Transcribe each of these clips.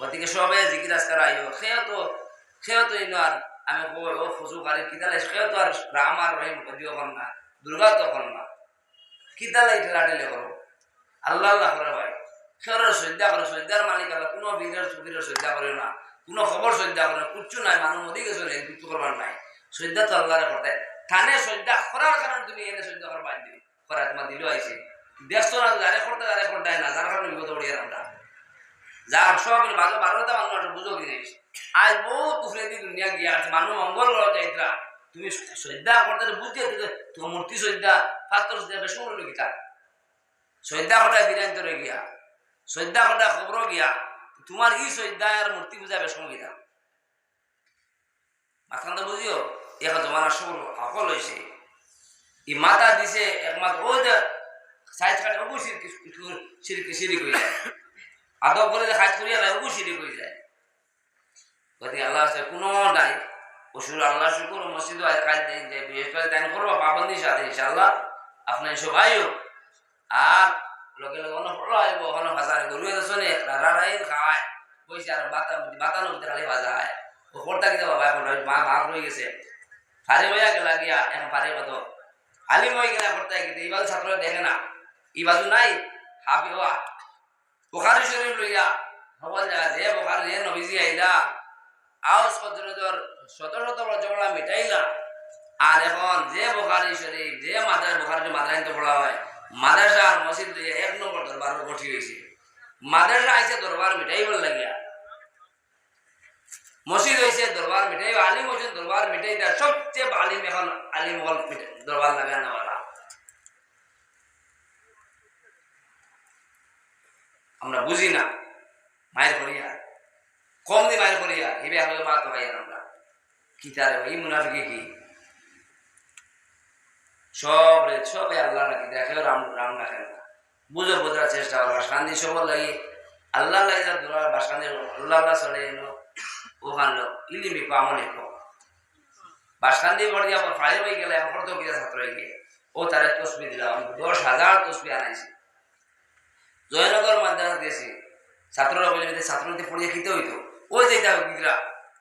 গতিকে সবে জিকির আজকার আইও সেও তো তো ইনো আর আমি কই ও ফুসু কারি কিতালে সেও তো আর রাম আর রহিম দিও কর না। দুর্গা তো কর না। কিতালে করো আল্লাহ আল্লাহ করে ভাই। সেওরের শ্রদ্ধা করে শ্রদ্ধার মালিক আল্লাহ। কোনো বীরের সুবীরের শ্রদ্ধা করে না। কোনো খবর শ্রদ্ধা করে কিচ্ছু নাই মানুষ গেছে না কিছু করবার নাই। শ্রদ্ধা তো আল্লাহরে করতে থানে শ্রদ্ধা করার কারণে তুমি এনে শ্রদ্ধা করার বাদ দিবি করা তোমার দিলেও আইছে ব্যস্ত না যারে করতে যারে করতে না। যার কারণে বিপদ উড়িয়ে আমরা যার সব ভালো ভালোটা মানুষ বুঝো জিনিস আজ বহুত উফরে দি দুনিয়া গিয়া আছে মানুষ মঙ্গল গ্রহ যাইতরা তুমি শ্রদ্ধা করতে বুঝতে তোমার মূর্তি শ্রদ্ধা পাত্র শ্রদ্ধা বেশ মূল্য গীতা শ্রদ্ধা কটা বিরান্ত রয়ে গিয়া শ্রদ্ধা কটা খবর গিয়া তোমার ই শ্রদ্ধা আর মূর্তি পূজা বেশ গীতা মাথান তো বুঝিও এখন জমানা সকল সকল হয়েছে ই মাতা দিছে একমাত্র ও যে সাইজ কাটে অবু সিরকি সিরকি হয়ে আদব করে যে খাইজ করিয়া যায় সিরিক হয়ে যায়। গতি আল্লাহ আছে, কোনো নাই। ওষুধ আল্লাহ শুকুর, মসজিদ কাজ যে বৃহস্পতি তাই করব পাবন্দি সাথে ইনশাল্লাহ আর লগে লগে গরু শুনে খাওয়ায় পয়সা আর বাতা বাতানো ভিতরে খালি ভাজা হয় ও বাবা এখন মা ভাগ রয়ে গেছে। ফারে হইয়া গেলা গিয়া, এখন ফারে কত? হালিম হয়ে গেলা করতে গিয়ে এই ছাত্র দেখে না। এই বাজু নাই, হাফি হওয়া। বোখারি শরীফ লইয়া সকল জায়গা যে বোখারি যে নবীজি আইলা শত শত রজগলা মিটাইলা। আর এখন যে বোখারি শরীফ, যে মাদ্রাস বোখারি মাদ্রাসা পড়া হয়, মাদ্রাসা আর মসজিদ দিয়ে এক নম্বর দরবার গঠি হয়েছে মাদ্রাসা আইসে দরবার মিটাইবার লাগিয়া। মসজিদ হয়েছে দরবার মিটাই আলিম হয়েছে দরবার মিটাই সবচেয়ে আলিম এখন আলিম দরবার লাগানোওয়ালা আমরা বুঝি না মায়ের করিয়া কম দিয়ে মায়ের করিয়া হিবে হলে মা তো ভাইয়ার আমরা। কি তারে এই মুনাফিকে কি? সব রে, সবে আল্লাহ নাকি দেখে রাম রাম না বুঝো বোঝার চেষ্টা করো। শান্তি সবর লাগি আল্লাহ লাগে যা দোলার বাসানে আল্লাহ আল্লাহ চলে এনো ওখান লোক, ইলিমি পামনে কো বাসকান্দি বড় দিয়া ফাইল হয়ে গেলে, এখন তো গিয়ে ছাত্র হয়ে গিয়ে। ও তারে তসবি দিলাম, দশ হাজার তসবি আনাইছি। জয়নগর মাদ্রাসা দিয়েছি। ছাত্ররা বলে ছাত্রদের পড়িয়ে খেতে হইতো, ওই যেটা গিদরা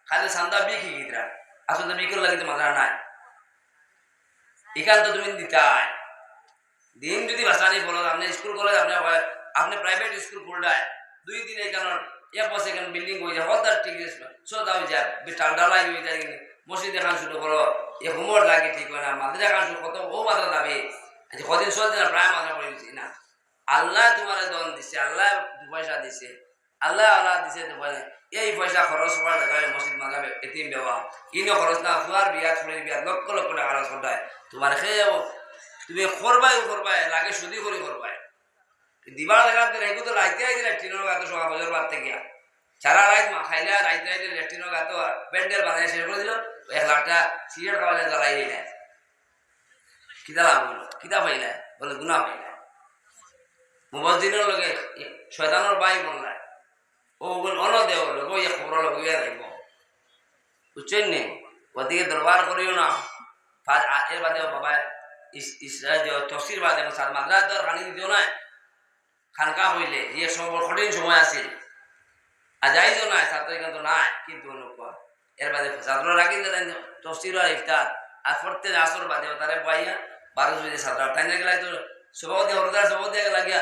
খালি সান্দা বিখি গিদরা আসলে বিকেল লাগিতে মাদ্রা নাই। এখান তো তুমি দিতাই। দিন যদি বাসানি বলো, আপনি স্কুল কলেজ, আপনি আপনি প্রাইভেট স্কুল খুলডায় দুই দিন এখানে এক বছর এখানে বিল্ডিং হয়ে যায়, হলদার ঠিক সোদা হয়ে যায় ডালাই হয়ে যায়, কিন্তু মসজিদ এখান শুরু করো এ হোমওয়ার্ক লাগে ঠিক হয় না, মাদ্রাসা এখান কত ও মাত্রা দাবি। কদিন চলছে না, প্রায় গেছি না আল্লাহ তোমার দন দিছে, আল্লাহ দু পয়সা দিছে, আল্লাহ আল্লাহ দিছে দু পয়সা এই পয়সা খরচ করার দেখায় মসজিদ মাগাবে এটিম দেওয়া ইনো খরচ না ফুয়ার বিয়া ফুলের বিয়া লক্ষ লক্ষ টাকা খরচ করতে তোমার খেয়ে তুমি করবাই করবাই লাগে সুদি করে করবাই দিবার দিলে এগুলো তো লাইতে আইলে ল্যাট্রিনের গাতো সকাল বছর বাদ থেকে। সারা রাইত মা খাইলে রাইতে রাইতে ল্যাট্রিনের গাতো প্যান্ডেল বানাই শেষ করে দিল, এক লাখ টাকা সিগারেট খাওয়ালে জ্বালাই দিলে। কিতা লাভ হইল কিতা পাইলে? বলে, গুণা পাইলে। মুবাজিনের লগে শয়তানোর বাই বললায় ও বল অন দেও লোক ইয়ে খবর ইয়ে রাখব বুঝছেন নি ওদিকে দরবার করিও না। এর বাদে বাবা তফসির বাদে সাত মাদ্রাস দর খানি দিও না খানকা হইলে ইয়ে সময় কঠিন সময় আছিল। আর যাইছো নাই ছাত্র কিন্তু নাই, কিন্তু অনুকূল এর বাদে ছাত্র রাখি তফসির আর ইফতার আর পড়তে আসর বাদে তারে পাইয়া বারো বাজে ছাত্র তাই না গেলাই তো সভাপতি হরদার সভাপতি লাগিয়া